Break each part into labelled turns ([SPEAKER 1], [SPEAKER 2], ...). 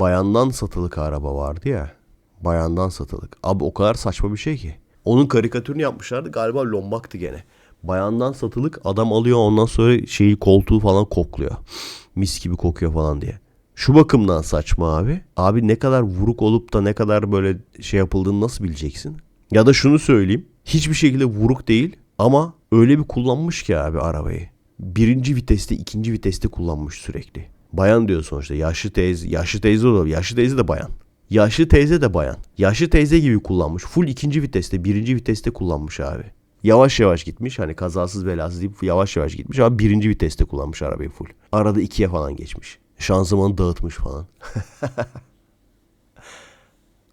[SPEAKER 1] bayandan satılık araba vardı ya. Bayandan satılık. Abi o kadar saçma bir şey ki. Onun karikatürünü yapmışlardı galiba Lombak'tı gene. Bayandan satılık adam alıyor ondan sonra şeyi koltuğu falan kokluyor. Mis gibi kokuyor falan diye. Şu bakımdan saçma abi. Abi ne kadar vuruk olup da ne kadar böyle şey yapıldığını nasıl bileceksin? Ya da şunu söyleyeyim. Hiçbir şekilde vuruk değil ama öyle bir kullanmış ki abi arabayı. Birinci viteste ikinci viteste kullanmış sürekli. Bayan diyor sonuçta. Yaşlı teyze, yaşlı teyze olur. Yaşlı teyze de bayan. Yaşlı teyze de bayan. Yaşlı teyze gibi kullanmış. Full ikinci viteste, birinci viteste kullanmış abi. Yavaş yavaş gitmiş. Hani kazasız belasız deyip yavaş yavaş gitmiş ama birinci viteste kullanmış arabayı full. Arada ikiye falan geçmiş. Şanzımanı dağıtmış falan.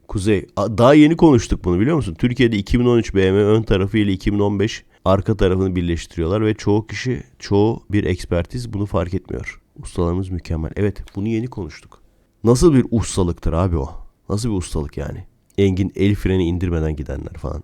[SPEAKER 1] Kuzey, daha yeni konuştuk bunu biliyor musun? Türkiye'de 2013 BMW ön tarafı ile 2015 arka tarafını birleştiriyorlar ve çoğu kişi, çoğu bir ekspertiz bunu fark etmiyor. Ustalarımız mükemmel. Evet, bunu yeni konuştuk. Nasıl bir ustalıktır abi o? Nasıl bir ustalık yani? Engin el freni indirmeden gidenler falan.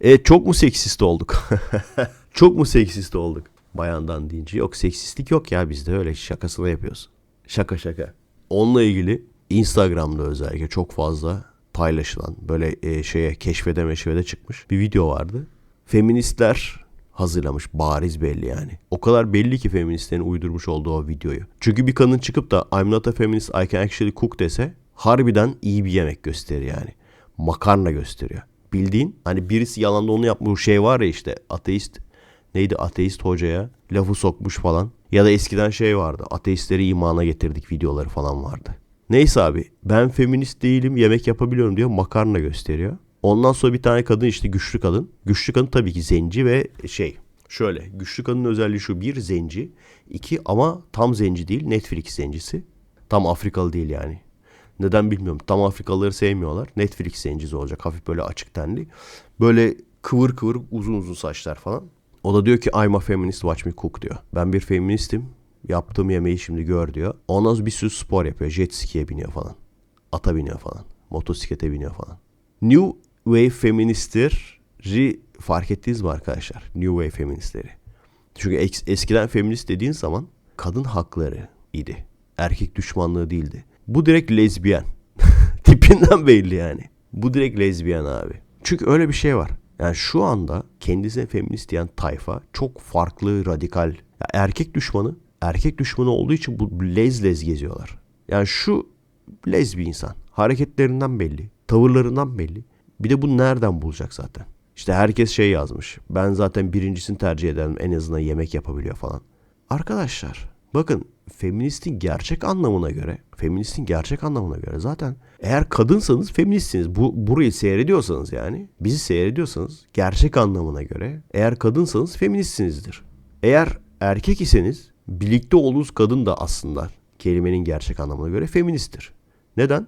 [SPEAKER 1] E çok mu seksist olduk? çok mu seksist olduk? Bayandan deyince yok seksistlik yok ya bizde öyle şakasına yapıyoruz. Şaka şaka. Onunla ilgili Instagram'da özellikle çok fazla paylaşılan böyle e, şeye keşfede meşfede çıkmış bir video vardı. Feministler hazırlamış bariz belli yani. O kadar belli ki feministlerin uydurmuş olduğu o videoyu. Çünkü bir kadın çıkıp da I'm not a feminist I can actually cook dese harbiden iyi bir yemek gösterir yani. Makarna gösteriyor. Bildiğin hani birisi yalanda onu yapmış şey var ya işte ateist neydi ateist hocaya lafı sokmuş falan. Ya da eskiden şey vardı ateistleri imana getirdik videoları falan vardı. Neyse abi ben feminist değilim yemek yapabiliyorum diyor makarna gösteriyor. Ondan sonra bir tane kadın işte güçlü kadın. Güçlü kadın tabii ki zenci ve şey şöyle güçlü kadının özelliği şu bir zenci iki ama tam zenci değil Netflix zencisi. Tam Afrikalı değil yani. Neden bilmiyorum. Tam Afrikalıları sevmiyorlar. Netflix zencisi olacak. Hafif böyle açık tenli. Böyle kıvır kıvır uzun uzun saçlar falan. O da diyor ki I'm a feminist watch me cook diyor. Ben bir feministim. Yaptığım yemeği şimdi gör diyor. Ondan sonra bir sürü spor yapıyor. Jet ski'ye biniyor falan. Ata biniyor falan. Motosiklete biniyor falan. New Wave feministleri fark ettiniz mi arkadaşlar? New Wave feministleri. Çünkü es- eskiden feminist dediğin zaman kadın hakları idi. Erkek düşmanlığı değildi. Bu direkt lezbiyen. Tipinden belli yani. Bu direkt lezbiyen abi. Çünkü öyle bir şey var. Yani şu anda kendisine feminist diyen tayfa çok farklı, radikal. Ya erkek düşmanı, erkek düşmanı olduğu için bu lez lez geziyorlar. Yani şu lez bir insan. Hareketlerinden belli, tavırlarından belli. Bir de bu nereden bulacak zaten? İşte herkes şey yazmış. Ben zaten birincisini tercih ederim en azından yemek yapabiliyor falan. Arkadaşlar bakın feministin gerçek anlamına göre, feministin gerçek anlamına göre zaten eğer kadınsanız feministsiniz. Bu burayı seyrediyorsanız yani, bizi seyrediyorsanız gerçek anlamına göre eğer kadınsanız feministsinizdir. Eğer erkek iseniz birlikte olduğunuz kadın da aslında kelimenin gerçek anlamına göre feministtir. Neden?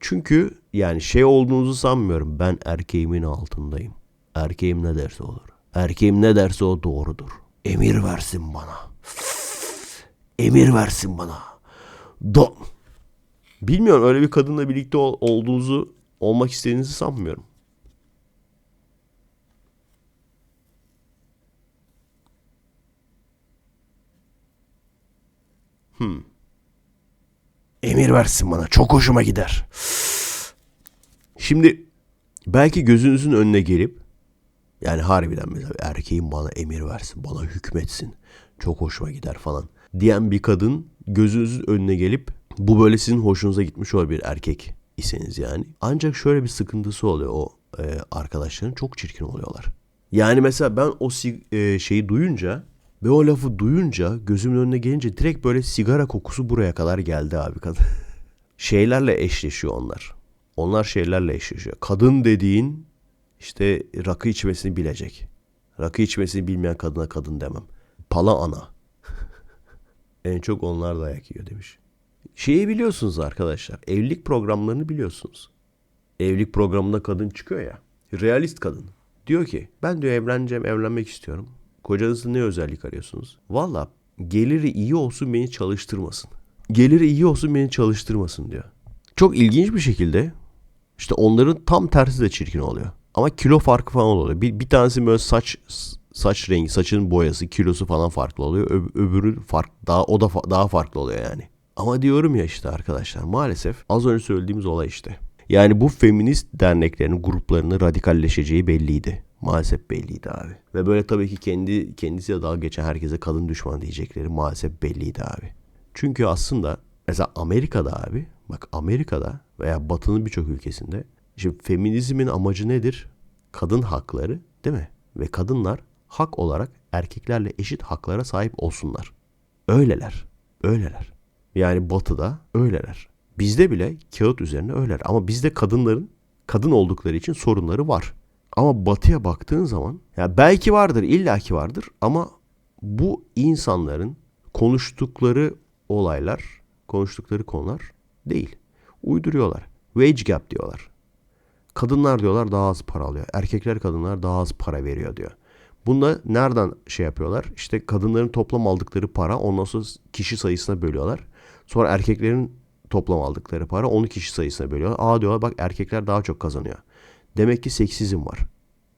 [SPEAKER 1] Çünkü yani şey olduğunuzu sanmıyorum. Ben erkeğimin altındayım. Erkeğim ne derse olur. Erkeğim ne derse o doğrudur. Emir versin bana. Emir versin bana. Do Bilmiyorum öyle bir kadınla birlikte ol- olduğunuzu olmak istediğinizi sanmıyorum. Hmm. Emir versin bana. Çok hoşuma gider. Şimdi belki gözünüzün önüne gelip yani harbiden mesela erkeğin bana emir versin, bana hükmetsin. Çok hoşuma gider falan diyen bir kadın gözünüzün önüne gelip bu böyle sizin hoşunuza gitmiş olabilir erkek iseniz yani. Ancak şöyle bir sıkıntısı oluyor o e, arkadaşların çok çirkin oluyorlar. Yani mesela ben o e, şeyi duyunca ve o lafı duyunca gözümün önüne gelince direkt böyle sigara kokusu buraya kadar geldi abi kadın. Şeylerle eşleşiyor onlar. Onlar şeylerle eşleşiyor. Kadın dediğin işte rakı içmesini bilecek. Rakı içmesini bilmeyen kadına kadın demem. Pala ana. en çok onlar dayak yiyor demiş. Şeyi biliyorsunuz arkadaşlar. Evlilik programlarını biliyorsunuz. Evlilik programında kadın çıkıyor ya. Realist kadın. Diyor ki ben diyor evleneceğim evlenmek istiyorum. Kocanızın ne özellik arıyorsunuz? Valla geliri iyi olsun beni çalıştırmasın. Geliri iyi olsun beni çalıştırmasın diyor. Çok ilginç bir şekilde işte onların tam tersi de çirkin oluyor. Ama kilo farkı falan oluyor. Bir, bir tanesi böyle saç saç rengi, saçın boyası, kilosu falan farklı oluyor. Ö- öbürü fark daha o da fa- daha farklı oluyor yani. Ama diyorum ya işte arkadaşlar maalesef az önce söylediğimiz olay işte. Yani bu feminist derneklerin gruplarının radikalleşeceği belliydi. Maalesef belliydi abi. Ve böyle tabii ki kendi kendisiyle dalga geçen herkese kadın düşman diyecekleri maalesef belliydi abi. Çünkü aslında mesela Amerika'da abi bak Amerika'da veya Batı'nın birçok ülkesinde şimdi feminizmin amacı nedir? Kadın hakları değil mi? Ve kadınlar hak olarak erkeklerle eşit haklara sahip olsunlar. Öyleler. Öyleler. Yani batıda öyleler. Bizde bile kağıt üzerine öyleler. Ama bizde kadınların kadın oldukları için sorunları var. Ama batıya baktığın zaman ya belki vardır, illaki vardır ama bu insanların konuştukları olaylar, konuştukları konular değil. Uyduruyorlar. Wage gap diyorlar. Kadınlar diyorlar daha az para alıyor. Erkekler kadınlar daha az para veriyor diyor. Bunda nereden şey yapıyorlar? İşte kadınların toplam aldıkları para ondan sonra kişi sayısına bölüyorlar. Sonra erkeklerin toplam aldıkları para onu kişi sayısına bölüyorlar. Aa diyorlar bak erkekler daha çok kazanıyor. Demek ki seksizm var.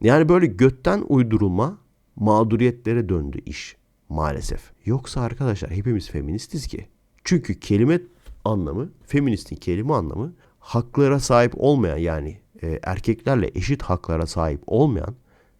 [SPEAKER 1] Yani böyle götten uydurulma mağduriyetlere döndü iş maalesef. Yoksa arkadaşlar hepimiz feministiz ki. Çünkü kelime anlamı, feministin kelime anlamı haklara sahip olmayan yani e, erkeklerle eşit haklara sahip olmayan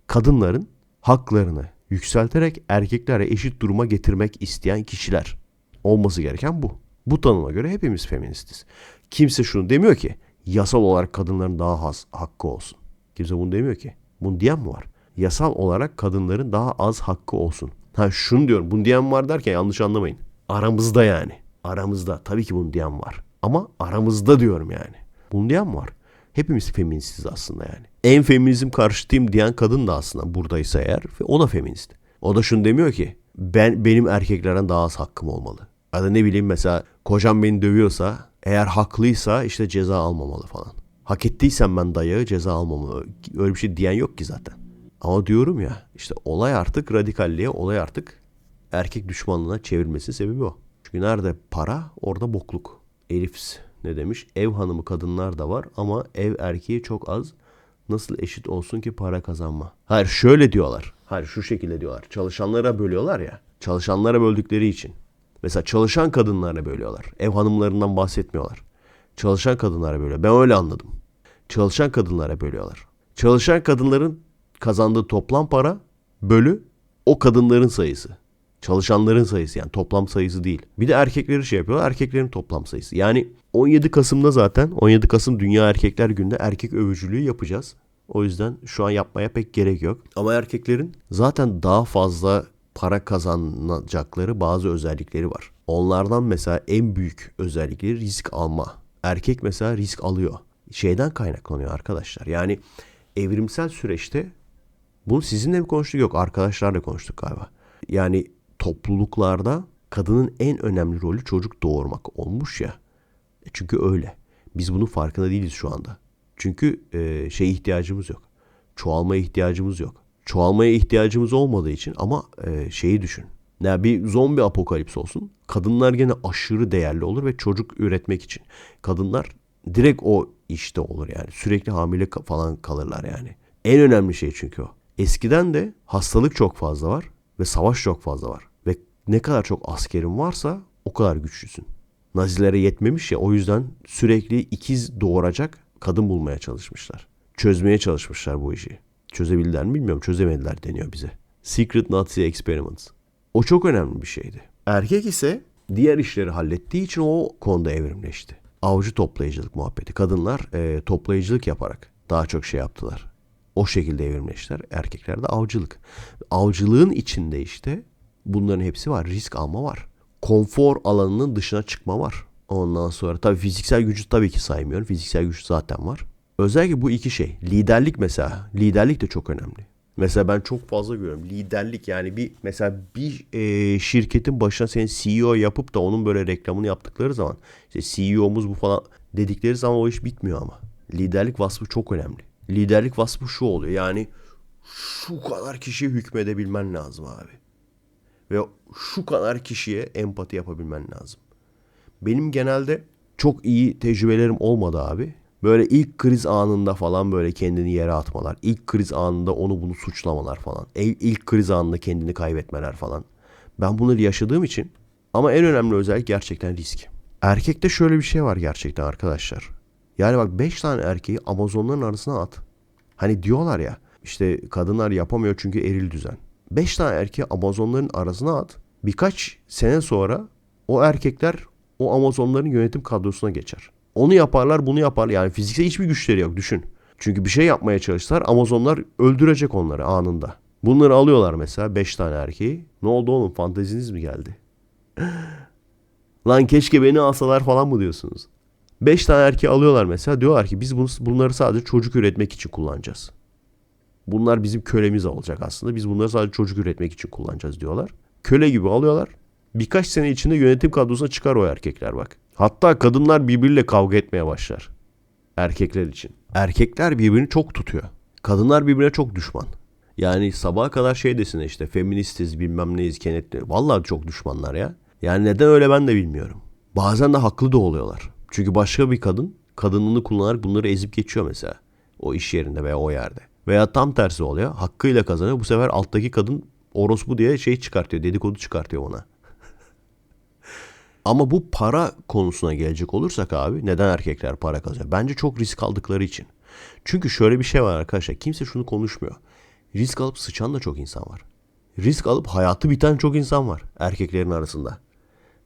[SPEAKER 1] kadınların haklarını yükselterek erkeklerle eşit duruma getirmek isteyen kişiler. Olması gereken bu. Bu tanıma göre hepimiz feministiz. Kimse şunu demiyor ki yasal olarak kadınların daha az hakkı olsun. Kimse bunu demiyor ki. Bunu diyen mi var? Yasal olarak kadınların daha az hakkı olsun. Ha şunu diyorum. Bunu diyen var derken yanlış anlamayın. Aramızda yani. Aramızda. Tabii ki bunu diyen var. Ama aramızda diyorum yani. Bunu diyen var? Hepimiz feministiz aslında yani. En feminizm karşıtıyım diyen kadın da aslında buradaysa eğer o da feminist. O da şunu demiyor ki ben benim erkeklerden daha az hakkım olmalı. Ya da ne bileyim mesela kocam beni dövüyorsa eğer haklıysa işte ceza almamalı falan. Hak ettiysem ben dayağı ceza almamalı. Öyle bir şey diyen yok ki zaten. Ama diyorum ya işte olay artık radikalliğe olay artık erkek düşmanlığına çevirmesinin sebebi o. Çünkü nerede para orada bokluk. Elif ne demiş? Ev hanımı kadınlar da var ama ev erkeği çok az. Nasıl eşit olsun ki para kazanma? Hayır şöyle diyorlar. Hayır şu şekilde diyorlar. Çalışanlara bölüyorlar ya. Çalışanlara böldükleri için. Mesela çalışan kadınlara bölüyorlar. Ev hanımlarından bahsetmiyorlar. Çalışan kadınlara bölüyor. Ben öyle anladım. Çalışan kadınlara bölüyorlar. Çalışan kadınların kazandığı toplam para bölü o kadınların sayısı. Çalışanların sayısı yani toplam sayısı değil. Bir de erkekleri şey yapıyorlar. Erkeklerin toplam sayısı. Yani 17 Kasım'da zaten 17 Kasım Dünya Erkekler Günü'nde erkek övücülüğü yapacağız. O yüzden şu an yapmaya pek gerek yok. Ama erkeklerin zaten daha fazla para kazanacakları bazı özellikleri var. Onlardan mesela en büyük özellikleri risk alma. Erkek mesela risk alıyor. Şeyden kaynaklanıyor arkadaşlar. Yani evrimsel süreçte bunu sizinle mi konuştuk yok arkadaşlarla konuştuk galiba. Yani topluluklarda kadının en önemli rolü çocuk doğurmak olmuş ya. E çünkü öyle. Biz bunun farkında değiliz şu anda. Çünkü e, şey ihtiyacımız yok. Çoğalmaya ihtiyacımız yok. Çoğalmaya ihtiyacımız olmadığı için ama e, şeyi düşün. Ya bir zombi apokalips olsun. Kadınlar gene aşırı değerli olur ve çocuk üretmek için. Kadınlar direkt o işte olur yani. Sürekli hamile falan kalırlar yani. En önemli şey çünkü o. Eskiden de hastalık çok fazla var ve savaş çok fazla var. Ve ne kadar çok askerin varsa o kadar güçlüsün. Nazilere yetmemiş ya o yüzden sürekli ikiz doğuracak kadın bulmaya çalışmışlar. Çözmeye çalışmışlar bu işi. Çözebildiler mi bilmiyorum. Çözemediler deniyor bize. Secret Nazi Experiments. O çok önemli bir şeydi. Erkek ise diğer işleri hallettiği için o konuda evrimleşti. Avcı toplayıcılık muhabbeti. Kadınlar e, toplayıcılık yaparak daha çok şey yaptılar. O şekilde evrimleştiler. Erkekler de avcılık. Avcılığın içinde işte bunların hepsi var. Risk alma var. Konfor alanının dışına çıkma var. Ondan sonra tabii fiziksel gücü tabii ki saymıyorum. Fiziksel güç zaten var. Özellikle bu iki şey. Liderlik mesela. Liderlik de çok önemli. Mesela ben çok fazla görüyorum. Liderlik yani bir mesela bir e, şirketin başına seni CEO yapıp da onun böyle reklamını yaptıkları zaman işte CEO'muz bu falan dedikleri zaman o iş bitmiyor ama. Liderlik vasfı çok önemli. Liderlik vasfı şu oluyor. Yani şu kadar kişiye hükmedebilmen lazım abi. Ve şu kadar kişiye empati yapabilmen lazım. Benim genelde çok iyi tecrübelerim olmadı abi. Böyle ilk kriz anında falan böyle kendini yere atmalar. İlk kriz anında onu bunu suçlamalar falan. İlk kriz anında kendini kaybetmeler falan. Ben bunları yaşadığım için ama en önemli özellik gerçekten risk. Erkekte şöyle bir şey var gerçekten arkadaşlar. Yani bak 5 tane erkeği Amazonların arasına at. Hani diyorlar ya işte kadınlar yapamıyor çünkü eril düzen. 5 tane erkeği Amazonların arasına at. Birkaç sene sonra o erkekler o Amazonların yönetim kadrosuna geçer. Onu yaparlar bunu yaparlar. Yani fiziksel hiçbir güçleri yok düşün. Çünkü bir şey yapmaya çalıştılar. Amazonlar öldürecek onları anında. Bunları alıyorlar mesela 5 tane erkeği. Ne oldu oğlum fanteziniz mi geldi? Lan keşke beni alsalar falan mı diyorsunuz? 5 tane erkeği alıyorlar mesela. Diyorlar ki biz bunları sadece çocuk üretmek için kullanacağız. Bunlar bizim kölemiz olacak aslında. Biz bunları sadece çocuk üretmek için kullanacağız diyorlar. Köle gibi alıyorlar. Birkaç sene içinde yönetim kadrosuna çıkar o erkekler bak. Hatta kadınlar birbiriyle kavga etmeye başlar. Erkekler için. Erkekler birbirini çok tutuyor. Kadınlar birbirine çok düşman. Yani sabaha kadar şey desin işte feministiz bilmem neyiz kenetli. Vallahi çok düşmanlar ya. Yani neden öyle ben de bilmiyorum. Bazen de haklı da oluyorlar. Çünkü başka bir kadın kadınlığını kullanarak bunları ezip geçiyor mesela. O iş yerinde veya o yerde. Veya tam tersi oluyor. Hakkıyla kazanıyor. Bu sefer alttaki kadın orospu diye şey çıkartıyor. Dedikodu çıkartıyor ona. Ama bu para konusuna gelecek olursak abi neden erkekler para kazanıyor? Bence çok risk aldıkları için. Çünkü şöyle bir şey var arkadaşlar. Kimse şunu konuşmuyor. Risk alıp sıçan da çok insan var. Risk alıp hayatı biten çok insan var erkeklerin arasında.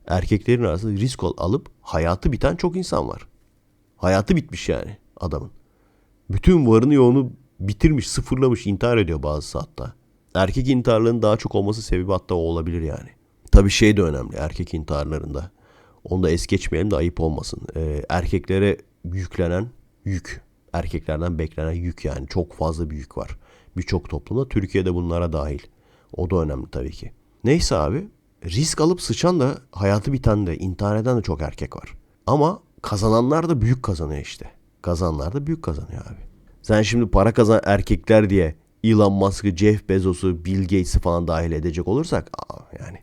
[SPEAKER 1] Erkeklerin arasında risk alıp hayatı biten çok insan var. Hayatı bitmiş yani adamın. Bütün varını yoğunu bitirmiş, sıfırlamış, intihar ediyor bazısı hatta. Erkek intiharlarının daha çok olması sebebi hatta o olabilir yani. Tabii şey de önemli erkek intiharlarında. Onu da es geçmeyelim de ayıp olmasın. Ee, erkeklere yüklenen yük. Erkeklerden beklenen yük yani. Çok fazla bir yük var. Birçok toplumda. Türkiye'de bunlara dahil. O da önemli tabii ki. Neyse abi. Risk alıp sıçan da hayatı biten de intihar eden de çok erkek var. Ama kazananlar da büyük kazanıyor işte. Kazananlar da büyük kazanıyor abi. Sen şimdi para kazan erkekler diye Elon Musk'ı, Jeff Bezos'u, Bill Gates'i falan dahil edecek olursak aa, yani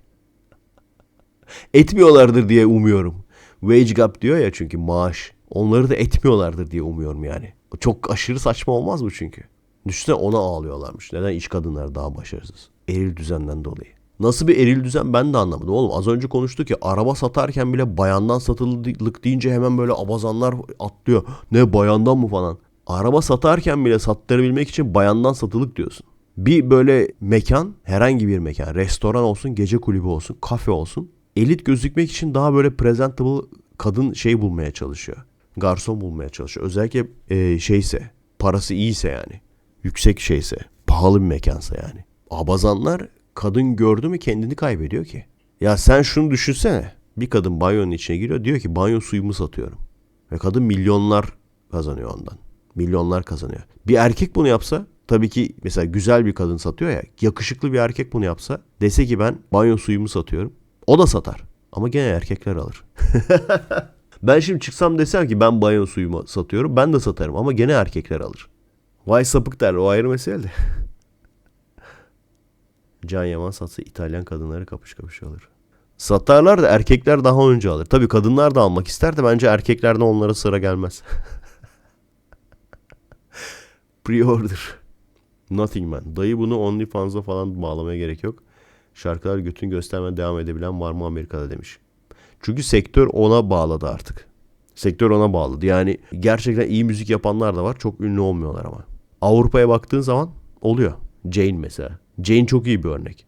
[SPEAKER 1] etmiyorlardır diye umuyorum. Wage gap diyor ya çünkü maaş. Onları da etmiyorlardır diye umuyorum yani. Çok aşırı saçma olmaz mı çünkü? Düşünsene ona ağlıyorlarmış. Neden iş kadınları daha başarısız? Eril düzenden dolayı. Nasıl bir eril düzen ben de anlamadım. Oğlum az önce konuştuk ya araba satarken bile bayandan satılık deyince hemen böyle abazanlar atlıyor. Ne bayandan mı falan. Araba satarken bile sattırabilmek için bayandan satılık diyorsun. Bir böyle mekan, herhangi bir mekan, restoran olsun, gece kulübü olsun, kafe olsun. Elit gözükmek için daha böyle presentable kadın şey bulmaya çalışıyor. Garson bulmaya çalışıyor. Özellikle e, şeyse, parası iyiyse yani. Yüksek şeyse, pahalı bir mekansa yani. Abazanlar kadın gördü mü kendini kaybediyor ki. Ya sen şunu düşünsene. Bir kadın banyonun içine giriyor diyor ki banyo suyumu satıyorum. Ve kadın milyonlar kazanıyor ondan. Milyonlar kazanıyor. Bir erkek bunu yapsa tabii ki mesela güzel bir kadın satıyor ya yakışıklı bir erkek bunu yapsa dese ki ben banyo suyumu satıyorum. O da satar. Ama gene erkekler alır. ben şimdi çıksam desem ki ben banyo suyumu satıyorum ben de satarım ama gene erkekler alır. Vay sapık der o ayrı mesele de. Can Yaman satsa İtalyan kadınları kapış kapış alır. Satarlar da erkekler daha önce alır. Tabii kadınlar da almak ister de bence erkeklerden onlara sıra gelmez. Pre-order. Nothing man. Dayı bunu OnlyFans'a falan bağlamaya gerek yok. Şarkılar götün göstermeye devam edebilen var mı Amerika'da demiş. Çünkü sektör ona bağladı artık. Sektör ona bağladı. Yani gerçekten iyi müzik yapanlar da var. Çok ünlü olmuyorlar ama. Avrupa'ya baktığın zaman oluyor. Jane mesela. Jane çok iyi bir örnek.